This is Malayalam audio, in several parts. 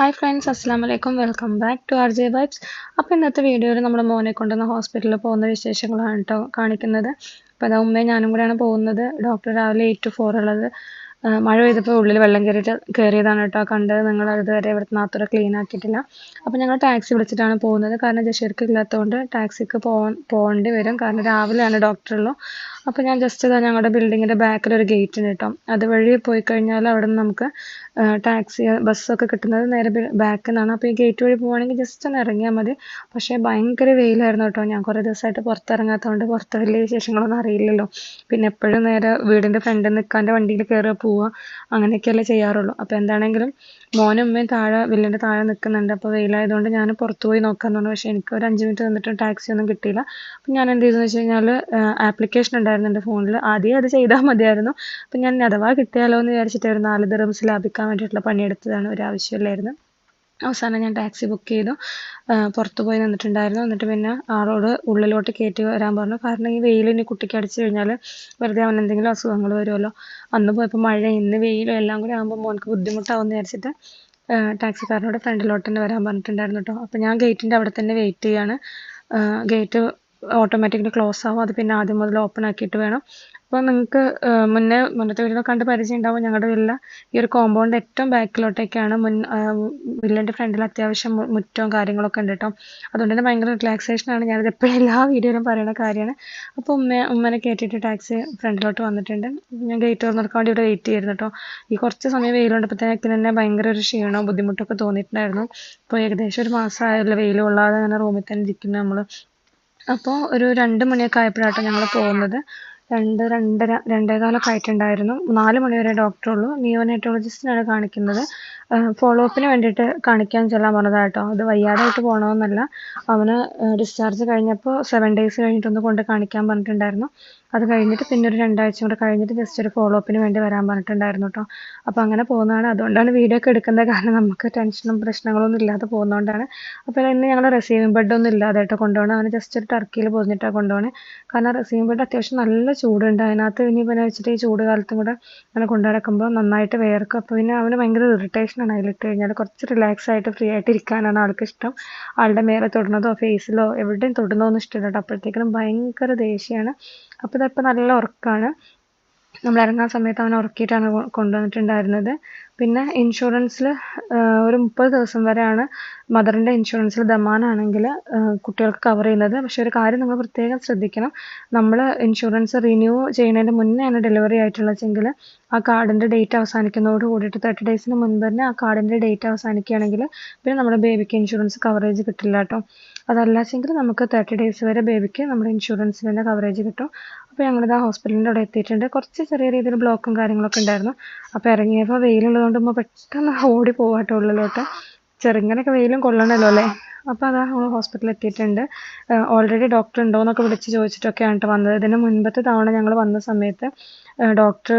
ഹായ് ഫ്രണ്ട്സ് അസ്സാം വലൈക്കും welcome back to R J vibes അപ്പോൾ ഇന്നത്തെ വീഡിയോയിൽ നമ്മുടെ മോനെ കൊണ്ടുവന്ന് ഹോസ്പിറ്റലിൽ പോകുന്ന വിശേഷങ്ങളാണ് കേട്ടോ കാണിക്കുന്നത്. അപ്പോൾ അതാ ഉമ്മയും ഞാനും കൂടെയാണ് പോകുന്നത്. ഡോക്ടർ രാവിലെ എയ്റ്റ് ടു ഫോർ ഉള്ളത്. മഴ പെയ്തപ്പോൾ ഉള്ളിൽ വെള്ളം കയറിയിട്ട് കയറിയതാണ് കേട്ടോ കണ്ടത്. നിങ്ങൾ ഇതുവരെ ഇവിടുത്തെ നാത്തുറ ക്ലീൻ ആക്കിയിട്ടില്ല. അപ്പോൾ ഞങ്ങൾ ടാക്സി വിളിച്ചിട്ടാണ് പോകുന്നത്. കാരണം ജഷീർക്ക് ഇല്ലാത്തതുകൊണ്ട് ടാക്സിക്ക് പോകാൻ പോകേണ്ടി വരും. കാരണം രാവിലെയാണ് ഡോക്ടറുള്ളൂ അപ്പോൾ ഞാൻ ജസ്റ്റ് ഞങ്ങളുടെ ബിൽഡിങ്ങിന്റെ ബാക്കിൽ ഒരു ഗേറ്റ് ഉണ്ട് കേട്ടോ അതുവഴി പോയി കഴിഞ്ഞാൽ അവിടെ നിന്ന് നമുക്ക് ടാക്സി ബസ്സൊക്കെ കിട്ടുന്നത് നേരെ ബാക്കിൽ നിന്നാണ് അപ്പോൾ ഈ ഗേറ്റ് വഴി പോവുകയാണെങ്കിൽ ജസ്റ്റ് ഒന്ന് ഇറങ്ങിയാൽ മതി. പക്ഷേ ഭയങ്കര വെയിലായിരുന്നു കേട്ടോ. ഞാൻ കുറേ ദിവസമായിട്ട് പുറത്തിറങ്ങാത്തതുകൊണ്ട് പുറത്ത് വലിയ വിശേഷങ്ങളൊന്നും അറിയില്ലല്ലോ. പിന്നെ എപ്പോഴും നേരെ വീടിന്റെ ഫ്രണ്ടിൽ നിൽക്കാന്റെ വണ്ടിയിൽ കയറുക പോവുക അങ്ങനെയൊക്കെയല്ലേ ചെയ്യാറുള്ളൂ. അപ്പോൾ എന്താണെങ്കിലും മോനും ഉമ്മയും താഴെ വില്ലിന്റെ താഴെ നിൽക്കുന്നുണ്ട് അപ്പോൾ വെയിലായതുകൊണ്ട് ഞാൻ പുറത്ത് പോയി നോക്കാമെന്ന് പറഞ്ഞു. പക്ഷേ എനിക്ക് ഒരു അഞ്ച് മിനിറ്റ് നിന്നിട്ടും ടാക്സി ഒന്നും കിട്ടിയില്ല. അപ്പം ഞാൻ എന്ത് ചെയ്തെന്ന് വെച്ച് കഴിഞ്ഞാൽ ആപ്ലിക്കേഷൻ ഉണ്ടായിരുന്നു എന്റെ ഫോണിൽ ആദ്യം അത് ചെയ്താൽ മതിയായിരുന്നു. അപ്പം ഞാൻ അഥവാ കിട്ടിയാലോ എന്ന് വിചാരിച്ചിട്ടായിരുന്നു നാല് ദിറംസ് ലാഭിക്കാൻ വേണ്ടിയിട്ടുള്ള പണിയെടുത്തതാണ് ഒരു ആവശ്യമില്ലായിരുന്നു. അവസാനം ഞാൻ ടാക്സി ബുക്ക് ചെയ്തു. പുറത്തു പോയി നിന്നിട്ടുണ്ടായിരുന്നു. എന്നിട്ട് പിന്നെ ആളോട് ഉള്ളിലോട്ട് കയറ്റി വരാൻ പറഞ്ഞു. കാരണം ഈ വെയിൽ ഇനി കുട്ടിക്ക് അടിച്ചു കഴിഞ്ഞാൽ വെറുതെ അവൻ എന്തെങ്കിലും അസുഖങ്ങൾ വരുമല്ലോ. അന്ന് പോയപ്പോൾ മഴ ഇന്ന് വെയിലും എല്ലാം കൂടി ആകുമ്പോൾ മോൻക്ക് ബുദ്ധിമുട്ടാവും എന്ന് വിചാരിച്ചിട്ട് ടാക്സിക്കാരനോട് ഫ്രണ്ടിലോട്ട് തന്നെ വരാൻ പറഞ്ഞിട്ടുണ്ടായിരുന്നു കേട്ടോ അപ്പോൾ ഞാൻ ഗേറ്റിന്റെ അവിടെ തന്നെ വെയിറ്റ് ചെയ്യാണ്. ഗേറ്റ് ഓട്ടോമാറ്റിക്കലി ക്ലോസ് ആവും. അത് പിന്നെ ആദ്യം മുതൽ ഓപ്പൺ ആക്കിയിട്ട് വേണം. അപ്പോൾ നിങ്ങൾക്ക് മുന്നേ മുന്നത്തെ വീട്ടിലൊക്കെ കണ്ട് പരിചയം ഉണ്ടാവും ഞങ്ങളുടെ വില്ല ഈ ഒരു കോമ്പൗണ്ട് ഏറ്റവും ബാക്കിലോട്ടേക്കാണ് മുൻ വില്ലന്റെ ഫ്രണ്ടിൽ അത്യാവശ്യം മുറ്റവും കാര്യങ്ങളൊക്കെ ഉണ്ട് കേട്ടോ അതുകൊണ്ട് തന്നെ ഭയങ്കര റിലാക്സേഷൻ ആണ്. ഞാനിത് എപ്പോഴും എല്ലാ വീഡിയോയിലും പറയുന്ന കാര്യമാണ്. അപ്പോൾ ഉമ്മ ഉമ്മനെ കയറ്റിയിട്ട് ടാക്സി ഫ്രണ്ടിലോട്ട് വന്നിട്ടുണ്ട്. ഞാൻ ഗേറ്റ് തുറന്നെടുക്കാൻ വേണ്ടി ഇവിടെ വെയിറ്റ് ചെയ്യുന്നു കേട്ടോ ഈ കുറച്ച് സമയം വെയിലുണ്ടപ്പോഴത്തേക്ക് തന്നെ ഭയങ്കര ഒരു ക്ഷീണവും ബുദ്ധിമുട്ടൊക്കെ തോന്നിയിട്ടുണ്ടായിരുന്നു. അപ്പോൾ ഏകദേശം ഒരു മാസമായല്ലോ വെയിൽ കൊള്ളാതെ അങ്ങനെ റൂമിൽ തന്നെ ഇരിക്കുന്നു നമ്മൾ അപ്പോൾ ഒരു രണ്ട് മണിയൊക്കെ ആയപ്പോഴാട്ടോ ഞങ്ങൾ പോകുന്നത്. രണ്ട് രണ്ടര രണ്ടേകാലൊക്കെ ആയിട്ടുണ്ടായിരുന്നു. നാല് മണി വരെ ഡോക്ടറുള്ളൂ നിയോനേറ്റോളജിസ്റ്റിനാണ് കാണിക്കുന്നത്. ഫോളോ അപ്പിന് വേണ്ടിയിട്ട് കാണിക്കാൻ ചെല്ലാൻ പറഞ്ഞതാട്ടോ. അത് വയ്യാതായിട്ട് പോകണമെന്നല്ല അവന് ഡിസ്ചാർജ് കഴിഞ്ഞപ്പോൾ സെവൻ ഡേയ്സ് കഴിഞ്ഞിട്ടൊന്ന് കൊണ്ട് കാണിക്കാൻ പറഞ്ഞിട്ടുണ്ടായിരുന്നു. അത് കഴിഞ്ഞിട്ട് പിന്നെ ഒരു രണ്ടാഴ്ച കൂടെ കഴിഞ്ഞിട്ട് ജസ്റ്റ് ഒരു ഫോളോ അപ്പിന് വേണ്ടി വരാൻ പറഞ്ഞിട്ടുണ്ടായിരുന്നു കേട്ടോ അപ്പോൾ അങ്ങനെ പോകുന്നതാണ്. അതുകൊണ്ടാണ് വീഡിയോ ഒക്കെ എടുക്കുന്നത്. കാരണം നമുക്ക് ടെൻഷനും പ്രശ്നങ്ങളൊന്നും ഇല്ലാതെ പോകുന്നതുകൊണ്ടാണ് അപ്പോൾ ഇന്ന് ഞങ്ങൾ റിസീവിംഗ് ബെഡൊന്നും ഇല്ലാതെ കേട്ടോ കൊണ്ടുപോകണം അവന് ജസ്റ്റ് ഒരു ടർക്കിയിൽ പൊതിഞ്ഞിട്ടാണ് കൊണ്ടുപോകണേ കാരണം റിസീവിംഗ് ബെഡ് അത്യാവശ്യം നല്ല ചൂടുണ്ട്. അതിനകത്ത് പിന്നെ വെച്ചിട്ട് ഈ ചൂട് കാലത്തും കൂടെ അങ്ങനെ കൊണ്ടു നടക്കുമ്പോൾ നന്നായിട്ട് വേർക്കും. അപ്പോൾ പിന്നെ അവന് ഭയങ്കര ഇറിറ്റേഷനാണ് അതിലിട്ട് കഴിഞ്ഞാൽ കുറച്ച് റിലാക്സ് ആയിട്ട് ഫ്രീ ആയിട്ട് ഇരിക്കാനാണ് ആൾക്ക് ഇഷ്ടം. ആളുടെ മേലെ തൊടുന്നതോ ഫേസിലോ എവിടെയും തൊടുന്നതൊന്നും ഇഷ്ടമില്ല കേട്ടോ അപ്പോഴത്തേക്കിനും ഭയങ്കര ദേഷ്യമാണ് അപ്പോൾ ഇതിപ്പോൾ നല്ല ഉറക്കമാണ് നമ്മൾ ഇറങ്ങാൻ സമയത്ത് അവനെ ഉറക്കിയിട്ടാണ് കൊണ്ടുവന്നിട്ടുണ്ടായിരുന്നത്. പിന്നെ ഇൻഷുറൻസിൽ ഒരു മുപ്പത് ദിവസം വരെയാണ് മദറിന്റെ ഇൻഷുറൻസിൽ ദമാനാണെങ്കിൽ കുട്ടികൾക്ക് കവർ ചെയ്യുന്നത്. പക്ഷേ ഒരു കാര്യം നിങ്ങൾ പ്രത്യേകം ശ്രദ്ധിക്കണം. നമ്മൾ ഇൻഷുറൻസ് റിന്യൂ ചെയ്യുന്നതിന് ആണ് ഡെലിവറി ആയിട്ടുള്ളതെങ്കിൽ ആ കാർഡിന്റെ ഡേറ്റ് അവസാനിക്കുന്നതോട് കൂടിയിട്ട് തേർട്ടി ഡേയ്സിന് മുൻപ് തന്നെ ആ കാർഡിന്റെ ഡേറ്റ് അവസാനിക്കുകയാണെങ്കിൽ പിന്നെ നമ്മുടെ ബേബിക്ക് ഇൻഷുറൻസ് കവറേജ് കിട്ടില്ല കേട്ടോ അതല്ലാച്ചെങ്കിൽ നമുക്ക് തേർട്ടി ഡേയ്സ് വരെ ബേബിക്ക് നമ്മുടെ ഇൻഷുറൻസിന്റെ കവറേജ് കിട്ടും. അപ്പോൾ ഞങ്ങളിത് ആ ഹോസ്പിറ്റലിന്റെ അവിടെ എത്തിയിട്ടുണ്ട്. കുറച്ച് ചെറിയ രീതിയിൽ ബ്ലോക്കും കാര്യങ്ങളൊക്കെ ഉണ്ടായിരുന്നു. അപ്പോൾ ഇറങ്ങിയപ്പോൾ വെയിലുള്ളതുകൊണ്ട് ഉമ്മ പെട്ടെന്ന് ഓടി പോവാട്ടോ ഉള്ളിലോട്ട്. ചെറുങ്ങനൊക്കെ വെയിലും കൊള്ളണമല്ലോ അല്ലേ? അപ്പോൾ അതാ നമ്മൾ ഹോസ്പിറ്റലിൽ എത്തിയിട്ടുണ്ട്. ഓൾറെഡി ഡോക്ടർ ഉണ്ടോ എന്നൊക്കെ വിളിച്ച് ചോദിച്ചിട്ടൊക്കെയാണ് കേട്ടോ വന്നത്. ഇതിന് മുൻപത്തെ തവണ ഞങ്ങൾ വന്ന സമയത്ത് ഡോക്ടർ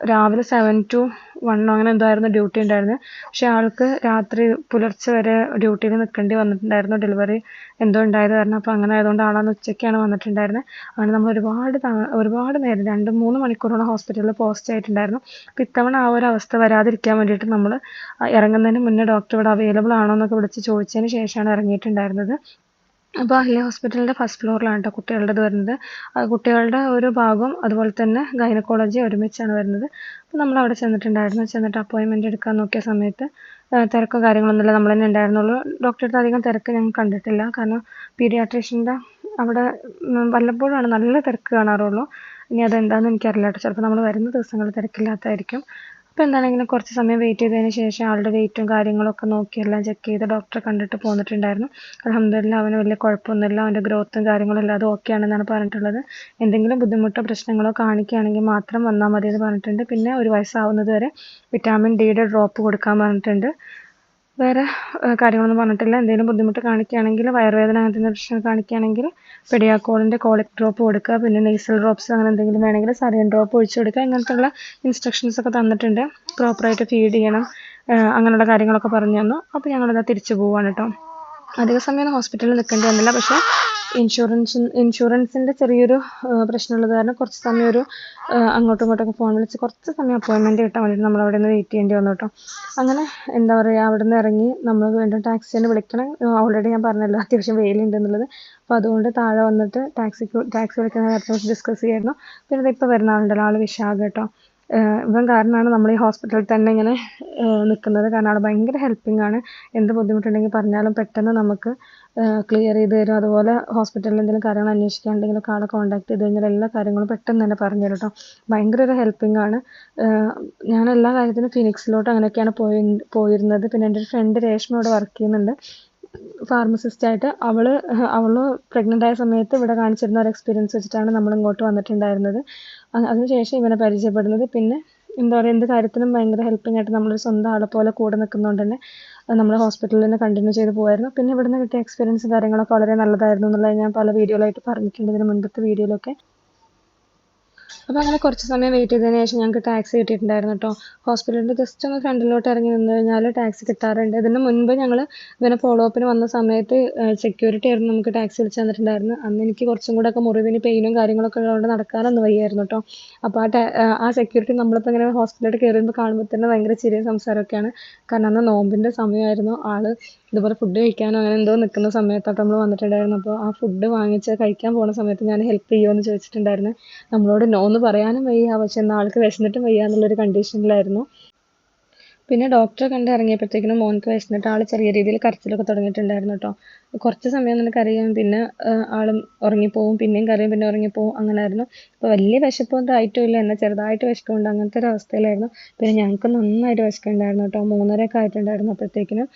രാവിലെ സെവൻ ടു വൺ അങ്ങനെ എന്തായിരുന്നു ഡ്യൂട്ടി ഉണ്ടായിരുന്നത് പക്ഷെ ആൾക്ക് രാത്രി പുലർച്ചെ വരെ ഡ്യൂട്ടിയിൽ നിൽക്കേണ്ടി വന്നിട്ടുണ്ടായിരുന്നു. ഡെലിവറി എന്തോ ഉണ്ടായത് കാരണം അപ്പോൾ അങ്ങനെ ആയതുകൊണ്ട് ആളന്ന് ഉച്ചയ്ക്കാണ് വന്നിട്ടുണ്ടായിരുന്നത് അങ്ങനെ നമ്മൾ ഒരുപാട് ഒരുപാട് നേരം രണ്ട് മൂന്ന് മണിക്കൂറോളം ഹോസ്പിറ്റലിൽ പോസ്റ്റ് ആയിട്ടുണ്ടായിരുന്നു. അപ്പോൾ ഇത്തവണ ആ ഒരു അവസ്ഥ വരാതിരിക്കാൻ വേണ്ടിയിട്ട് നമ്മൾ ഇറങ്ങുന്നതിന് മുന്നേ ഡോക്ടർ ഇവിടെ അവൈലബിൾ ആണോ എന്നൊക്കെ വിളിച്ച് ചോദിച്ചതിന് ശേഷമാണ് ഇറങ്ങിയിട്ടുണ്ടായിരുന്നത്. അപ്പോൾ അഹ്ലിയ ഹോസ്പിറ്റലിന്റെ ഫസ്റ്റ് ഫ്ലോറിലാണ് കേട്ടോ കുട്ടികളുടേത് വരുന്നത്. കുട്ടികളുടെ ഒരു ഭാഗം അതുപോലെ തന്നെ ഗൈനക്കോളജി ഒരുമിച്ചാണ് വരുന്നത്. അപ്പോൾ നമ്മൾ അവിടെ ചെന്നിട്ടുണ്ടായിരുന്നു. ചെന്നിട്ട് അപ്പോയിൻമെന്റ് എടുക്കാൻ നോക്കിയ സമയത്ത് തിരക്കോ കാര്യങ്ങളൊന്നുമില്ല. നമ്മൾ തന്നെ ഉണ്ടായിരുന്നുള്ളൂ. ഡോക്ടറുടെ അധികം തിരക്ക് ഞങ്ങൾ കണ്ടിട്ടില്ല. കാരണം പീഡിയാട്രീഷ്യന്റെ അവിടെ വല്ലപ്പോഴാണ് നല്ല തിരക്ക് കാണാറുള്ളൂ. ഇനി അതെന്താണെന്ന് എനിക്കറിയില്ല ചിലപ്പോൾ നമ്മൾ വരുന്ന ദിവസങ്ങളിൽ തിരക്കില്ലാത്തതായിരിക്കും അപ്പോൾ എന്താണെങ്കിലും കുറച്ച് സമയം വെയിറ്റ് ചെയ്തതിന് ശേഷം ആളുടെ വെയിറ്റും കാര്യങ്ങളൊക്കെ നോക്കി എല്ലാം ചെക്ക് ചെയ്ത് ഡോക്ടറെ കണ്ടിട്ട് പോന്നിട്ടുണ്ടായിരുന്നു. അലഹമില്ല അവന് വലിയ കുഴപ്പമൊന്നുമില്ല അവന്റെ ഗ്രോത്തും കാര്യങ്ങളും എല്ലാം അത് ഓക്കെ ആണെന്നാണ് പറഞ്ഞിട്ടുള്ളത്. എന്തെങ്കിലും ബുദ്ധിമുട്ടോ പ്രശ്നങ്ങളോ കാണിക്കുകയാണെങ്കിൽ മാത്രം വന്നാൽ മതി എന്ന് പറഞ്ഞിട്ടുണ്ട്. പിന്നെ ഒരു വയസ്സാവുന്നത് വരെ വിറ്റാമിൻ ഡിയുടെ ഡ്രോപ്പ് കൊടുക്കാൻ പറഞ്ഞിട്ടുണ്ട്. വേറെ കാര്യങ്ങളൊന്നും പറഞ്ഞിട്ടില്ല. എന്തെങ്കിലും ബുദ്ധിമുട്ട് കാണിക്കുകയാണെങ്കിൽ വയറുവേദന അങ്ങനത്തെ പ്രശ്നം കാണിക്കുകയാണെങ്കിൽ പെഡിയാക്കോളിന്റെ കോളിക് ഡ്രോപ്പ് കൊടുക്കുക. പിന്നെ നെയ്സൽ ഡ്രോപ്സ് അങ്ങനെ എന്തെങ്കിലും വേണമെങ്കിൽ സറിയൻ ഡ്രോപ്പ് ഒഴിച്ചു കൊടുക്കുക. ഇങ്ങനത്തെയുള്ള ഇൻസ്ട്രക്ഷൻസ് ഒക്കെ തന്നിട്ടുണ്ട്. പ്രോപ്പറായിട്ട് ഫീഡ് ചെയ്യണം. അങ്ങനെയുള്ള കാര്യങ്ങളൊക്കെ പറഞ്ഞു തന്നു. അപ്പോൾ ഞങ്ങളിതാ തിരിച്ചു പോവാണ് കേട്ടോ അധിക സമയം ഹോസ്പിറ്റലിൽ നിൽക്കേണ്ടി വന്നില്ല. പക്ഷേ ഇൻഷുറൻസ് ഇൻഷുറൻസിന്റെ ചെറിയൊരു പ്രശ്നമുള്ളത് കാരണം കുറച്ച് സമയം ഒരു അങ്ങോട്ടും ഇങ്ങോട്ടൊക്കെ ഫോൺ വിളിച്ച് കുറച്ച് സമയം അപ്പോയിൻമെന്റ് കിട്ടാൻ വേണ്ടിയിട്ട് നമ്മൾ അവിടെ നിന്ന് വെയിറ്റ് ചെയ്യേണ്ടി വന്നു കേട്ടോ. അങ്ങനെ എന്താ പറയുക അവിടെ നിന്ന് ഇറങ്ങി നമ്മൾ വീണ്ടും ടാക്സിനെ വിളിക്കണം. ഓൾറെഡി ഞാൻ പറഞ്ഞല്ലോ അത്യാവശ്യം വെയിലുണ്ട് എന്നുള്ളത് അപ്പോൾ അതുകൊണ്ട് താഴെ വന്നിട്ട് ടാക്സിക്ക് ടാക്സി വിളിക്കുന്ന കാര്യത്തെ കുറിച്ച് ഡിസ്കസ് ചെയ്യായിരുന്നു. പിന്നെ ഇപ്പോൾ വരുന്ന ആളുണ്ടല്ലോ ആൾ വിശാഖ് കേട്ടോ. ഇവൻ കാരണമാണ് നമ്മൾ ഈ ഹോസ്പിറ്റലിൽ തന്നെ ഇങ്ങനെ നിൽക്കുന്നത് കാരണം ആൾ ഭയങ്കര ഹെൽപ്പിംഗ് ആണ്. എന്ത് ബുദ്ധിമുട്ടുണ്ടെങ്കിൽ പറഞ്ഞാലും പെട്ടെന്ന് നമുക്ക് ക്ലിയർ ചെയ്ത് തരും. അതുപോലെ ഹോസ്പിറ്റലിൽ എന്തെങ്കിലും കാര്യങ്ങൾ അന്വേഷിക്കാനുണ്ടെങ്കിലൊക്കെ ആളെ കോൺടാക്ട് ചെയ്ത് കഴിഞ്ഞാൽ എല്ലാ കാര്യങ്ങളും പെട്ടെന്ന് തന്നെ പറഞ്ഞു തരും കേട്ടോ ഭയങ്കര ഒരു ഹെൽപ്പിംഗ് ആണ്. ഞാൻ എല്ലാ കാര്യത്തിനും ഫിനിക്സിലോട്ട് അങ്ങനെയൊക്കെയാണ് പോയി പോയിരുന്നത്. പിന്നെ എന്റെ ഒരു ഫ്രണ്ട് രേഷ്മ ഇവിടെ വർക്ക് ചെയ്യുന്നുണ്ട്. ഫാർമസിസ്റ്റ് ആയിട്ട് അവൾ അവൾ പ്രഗ്നന്റ് ആയ സമയത്ത് ഇവിടെ കാണിച്ചിരുന്ന ഒരു എക്സ്പീരിയൻസ് വെച്ചിട്ടാണ് നമ്മൾ ഇങ്ങോട്ട് വന്നിട്ടുണ്ടായിരുന്നത്. അതിനുശേഷം ഇവനെ പരിചയപ്പെടുന്നത്. പിന്നെ എന്താ പറയുക എന്ത് കാര്യത്തിനും ഭയങ്കര ഹെൽപ്പിംഗ് ആയിട്ട് നമ്മളൊരു സ്വന്തം ആളെ പോലെ കൂടെ നിൽക്കുന്നതുകൊണ്ട് തന്നെ നമ്മൾ ഹോസ്പിറ്റലിൽ തന്നെ കണ്ടിന്യൂ ചെയ്ത് പോകുമായിരുന്നു പിന്നെ ഇവിടുന്ന് കിട്ടിയ എക്സ്പീരിയൻസും കാര്യങ്ങളൊക്കെ വളരെ നല്ലതായിരുന്നു എന്നുള്ളത് ഞാൻ പല വീഡിയോയിലായിട്ട് പറഞ്ഞിട്ടുണ്ട്. ഇതിന് മുൻപത്തെ വീഡിയോയിലൊക്കെ അപ്പോൾ അങ്ങനെ കുറച്ച് സമയം വെയിറ്റ് ചെയ്തതിന് ശേഷം ഞങ്ങൾക്ക് ടാക്സി കിട്ടിയിട്ടുണ്ടായിരുന്നു കേട്ടോ ഹോസ്പിറ്റലിന്റെ ജസ്റ്റ് ഒന്ന് ഫ്രണ്ടിലോട്ട് ഇറങ്ങി നിന്ന് കഴിഞ്ഞാൽ ടാക്സി കിട്ടാറുണ്ട്. ഇതിന് മുൻപ് ഞങ്ങൾ ഇവനെ ഫോളോ അപ്പിന് വന്ന സമയത്ത് സെക്യൂരിറ്റി ആയിരുന്നു നമുക്ക് ടാക്സി വിളിച്ച് തന്നിട്ടുണ്ടായിരുന്നു. അന്ന് എനിക്ക് കുറച്ചും കൂടെ ഒക്കെ മുറിവിന് പെയിനും കാര്യങ്ങളൊക്കെ ഉള്ളതുകൊണ്ട് നടക്കാനൊന്നും വയ്യായിരുന്നു കേട്ടോ അപ്പോൾ ആ ആ സെക്യൂരിറ്റി നമ്മളിപ്പോൾ ഇങ്ങനെ ഹോസ്പിറ്റലിൽ കയറുമ്പോൾ കാണുമ്പോൾ തന്നെ ഭയങ്കര ചെറിയ സംസാരമൊക്കെയാണ്. കാരണം അന്ന് നോമ്പിന്റെ സമയമായിരുന്നു. ആൾ ഇതുപോലെ ഫുഡ് കഴിക്കാനോ അങ്ങനെ എന്തോ നിൽക്കുന്ന സമയത്തൊക്കെ നമ്മൾ വന്നിട്ടുണ്ടായിരുന്നു. അപ്പോൾ ആ ഫുഡ് വാങ്ങിച്ച് കഴിക്കാൻ പോകുന്ന സമയത്ത് ഞാൻ ഹെൽപ്പ് ചെയ്യുമോ എന്ന് ചോദിച്ചിട്ടുണ്ടായിരുന്നു. നമ്മളോട് എന്ന് പറയാനും വയ്യ. പക്ഷെ എന്നാൽ ആൾക്ക് വിശന്നിട്ടും വയ്യ എന്നുള്ളൊരു കണ്ടീഷനിലായിരുന്നു പിന്നെ ഡോക്ടറെ കണ്ട് ഇറങ്ങിയപ്പോഴത്തേക്കിനും മോൻക്ക് വിശന്നിട്ട് ആൾ ചെറിയ രീതിയിൽ കരച്ചിലൊക്കെ തുടങ്ങിയിട്ടുണ്ടായിരുന്നു കേട്ടോ കുറച്ച് സമയം നിനക്കറിയാം പിന്നെ ആളും ഉറങ്ങിപ്പോവും. പിന്നെയും കരയും. പിന്നെ ഉറങ്ങിപ്പോവും. അങ്ങനെയായിരുന്നു അപ്പോൾ വലിയ വിശപ്പൊന്നും ആയിട്ടും ഇല്ല എന്നാൽ ചെറുതായിട്ട് വിശക്കുന്നുണ്ട്. അങ്ങനത്തെ ഒരു അവസ്ഥയിലായിരുന്നു. പിന്നെ ഞങ്ങൾക്ക് നന്നായിട്ട് വിശക്കുന്നുണ്ടായിരുന്നു കേട്ടോ മൂന്നരയൊക്കെ ആയിട്ടുണ്ടായിരുന്നു അപ്പോഴത്തേക്കിനും.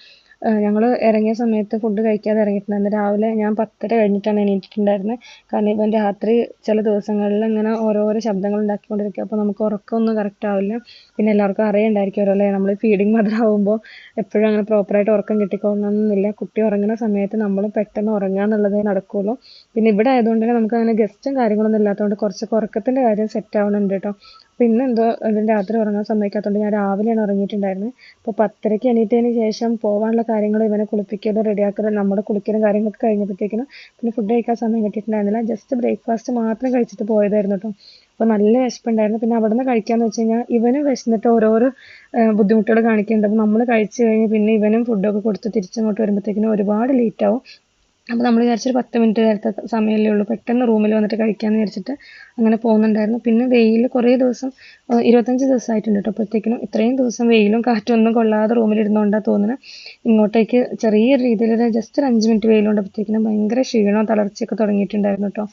ഞങ്ങൾ ഇറങ്ങിയ സമയത്ത് ഫുഡ് കഴിക്കാതെ ഇറങ്ങിയിട്ടുണ്ടായിരുന്നു രാവിലെ ഞാൻ പത്തര കഴിഞ്ഞിട്ടാണ് എണീറ്റിട്ടുണ്ടായിരുന്നത് കാരണം ഇവൻ രാത്രി ചില ദിവസങ്ങളിൽ ഇങ്ങനെ ഓരോരോ ശബ്ദങ്ങൾ ഉണ്ടാക്കിക്കൊണ്ടിരിക്കും. അപ്പോൾ നമുക്ക് ഉറക്കമൊന്നും കറക്റ്റ് ആവില്ല. പിന്നെ എല്ലാവർക്കും അറിയണ്ടായിരിക്കുമല്ലോ അല്ലേ നമ്മൾ ഫീഡിങ് മദർ ആവുമ്പോൾ എപ്പോഴും അങ്ങനെ പ്രോപ്പറായിട്ട് ഉറക്കം കിട്ടിക്കൊള്ളണമെന്നില്ല കുട്ടി ഉറങ്ങുന്ന സമയത്ത് നമ്മൾ പെട്ടെന്ന് ഉറങ്ങുക എന്നുള്ളതേ നടക്കുകയുള്ളൂ പിന്നെ ഇവിടെ ആയതുകൊണ്ട് തന്നെ നമുക്ക് അങ്ങനെ ഗസ്റ്റും കാര്യങ്ങളൊന്നും ഇല്ലാത്തതുകൊണ്ട് കുറച്ചൊക്കെ ഉറക്കത്തിന്റെ കാര്യം സെറ്റ് ആവുന്നുണ്ട് കേട്ടോ പിന്നെ എന്തോ ഇവൻ രാത്രി ഉറങ്ങാൻ സമ്മതിക്കാത്തതുകൊണ്ട് ഞാൻ രാവിലെയാണ് ഉറങ്ങിയിട്ടുണ്ടായിരുന്നത് അപ്പോൾ പത്തരയ്ക്ക് എണീറ്റതിന് ശേഷം പോകാനുള്ള കാര്യങ്ങൾ ഇവനെ കുളിപ്പിക്കലും റെഡിയാക്കലും നമ്മുടെ കുളിക്കലും കാര്യങ്ങളൊക്കെ കഴിഞ്ഞപ്പോഴത്തേക്കിനും പിന്നെ ഫുഡ് കഴിക്കാൻ സമയം കിട്ടിയിട്ടുണ്ടായിരുന്നില്ല. ജസ്റ്റ് ബ്രേക്ക്ഫാസ്റ്റ് മാത്രം കഴിച്ചിട്ട് പോയതായിരുന്നു കേട്ടോ അപ്പോൾ നല്ല വിശപ്പുണ്ടായിരുന്നു. പിന്നെ അവിടെ നിന്ന് കഴിക്കാന്ന് വെച്ച് കഴിഞ്ഞാൽ ഇവനും വിശന്നിട്ട് ഓരോരോ ബുദ്ധിമുട്ടുകൾ കാണിക്കുന്നുണ്ട് അപ്പോൾ നമ്മൾ കഴിച്ചു കഴിഞ്ഞ് പിന്നെ ഇവനും ഫുഡൊക്കെ കൊടുത്ത് തിരിച്ചങ്ങോട്ട് വരുമ്പോഴത്തേക്കിനും ഒരുപാട് ലേറ്റ് ആവും. അപ്പോൾ നമ്മൾ വിചാരിച്ചൊരു പത്ത് മിനിറ്റ് നേരത്തെ സമയമല്ലേ ഉള്ളൂ. പെട്ടെന്ന് റൂമിൽ വന്നിട്ട് കഴിക്കാമെന്ന് വിചാരിച്ചിട്ട് അങ്ങനെ പോകുന്നുണ്ടായിരുന്നു. പിന്നെ വെയിൽ കുറേ ദിവസം ഇരുപത്തഞ്ച് ദിവസമായിട്ടുണ്ട് കേട്ടോ അപ്പോഴത്തേക്കിനും ഇത്രയും ദിവസം വെയിലും കാറ്റും ഒന്നും കൊള്ളാതെ റൂമിലിരുന്നുകൊണ്ടാണ് തോന്നുന്നത് ഇങ്ങോട്ടേക്ക് ചെറിയ രീതിയിൽ ജസ്റ്റ് ഒരു അഞ്ച് മിനിറ്റ് വെയിലുണ്ടപ്പോഴത്തേക്കിനും ഭയങ്കര ക്ഷീണവും തളർച്ചയൊക്കെ തുടങ്ങിയിട്ടുണ്ടായിരുന്നു കേട്ടോ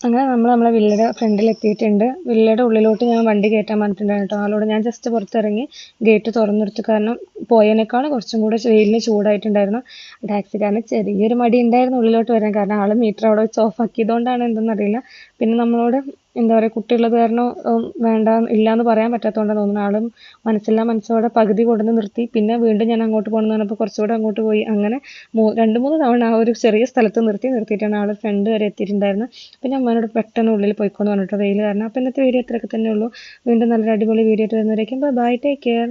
അങ്ങനെ നമ്മൾ നമ്മളെ വില്ലയുടെ ഫ്രണ്ടിൽ എത്തിയിട്ടുണ്ട്. വില്ലയുടെ ഉള്ളിലോട്ട് ഞാൻ വണ്ടി കയറ്റാൻ പറഞ്ഞിട്ടുണ്ടായിരുന്നു കേട്ടോ. ആളോട് ഞാൻ ജസ്റ്റ് പുറത്തിറങ്ങി ഗേറ്റ് തുറന്നെടുത്തു. കാരണം പോയതിനേക്കാൾ കുറച്ചും കൂടെ വെയിലിന് ചൂടായിട്ടുണ്ടായിരുന്നു. ടാക്സിക്കാരന് ചെറിയൊരു മടി ഉണ്ടായിരുന്നു ഉള്ളിലോട്ട് വരാൻ. കാരണം ആൾ മീറ്റർ അവിടെ വെച്ച് ഓഫ് ആക്കിയതുകൊണ്ടാണ് എന്തെന്നറിയില്ല പിന്നെ നമ്മളോട് എന്താ പറയുക കുട്ടിയുള്ളത് കാരണം വേണ്ട ഇല്ലാന്ന് പറയാൻ പറ്റാത്തതുകൊണ്ടാണ് തോന്നുന്നു. ആളും മനസ്സില്ലാ മനസ്സോടെ പകുതി കൊണ്ടുവന്ന് നിർത്തി. പിന്നെ വീണ്ടും ഞാൻ അങ്ങോട്ട് പോകണമെന്ന് പറഞ്ഞപ്പോൾ കുറച്ചുകൂടെ അങ്ങോട്ട് പോയി. അങ്ങനെ രണ്ട് മൂന്ന് തവണ ആ ഒരു ചെറിയ സ്ഥലത്ത് നിർത്തി നിർത്തിയിട്ടാണ് ആൾ ഫ്രണ്ട് വരെ എത്തിയിട്ടുണ്ടായിരുന്നത് പിന്നെ അമ്മേനോട് പെട്ടെന്ന് ഉള്ളിൽ പോയിക്കോന്ന് പറഞ്ഞിട്ട് വെയിൽ കാരണം. അപ്പോൾ ഇന്നത്തെ വീഡിയോ ഇത്രയൊക്കെ തന്നെ ഉള്ളൂ. വീണ്ടും നല്ലൊരു അടിപൊളി വീഡിയോ ആയിട്ട് വരുന്നവരേക്കും ബൈ ടേക്ക് കെയർ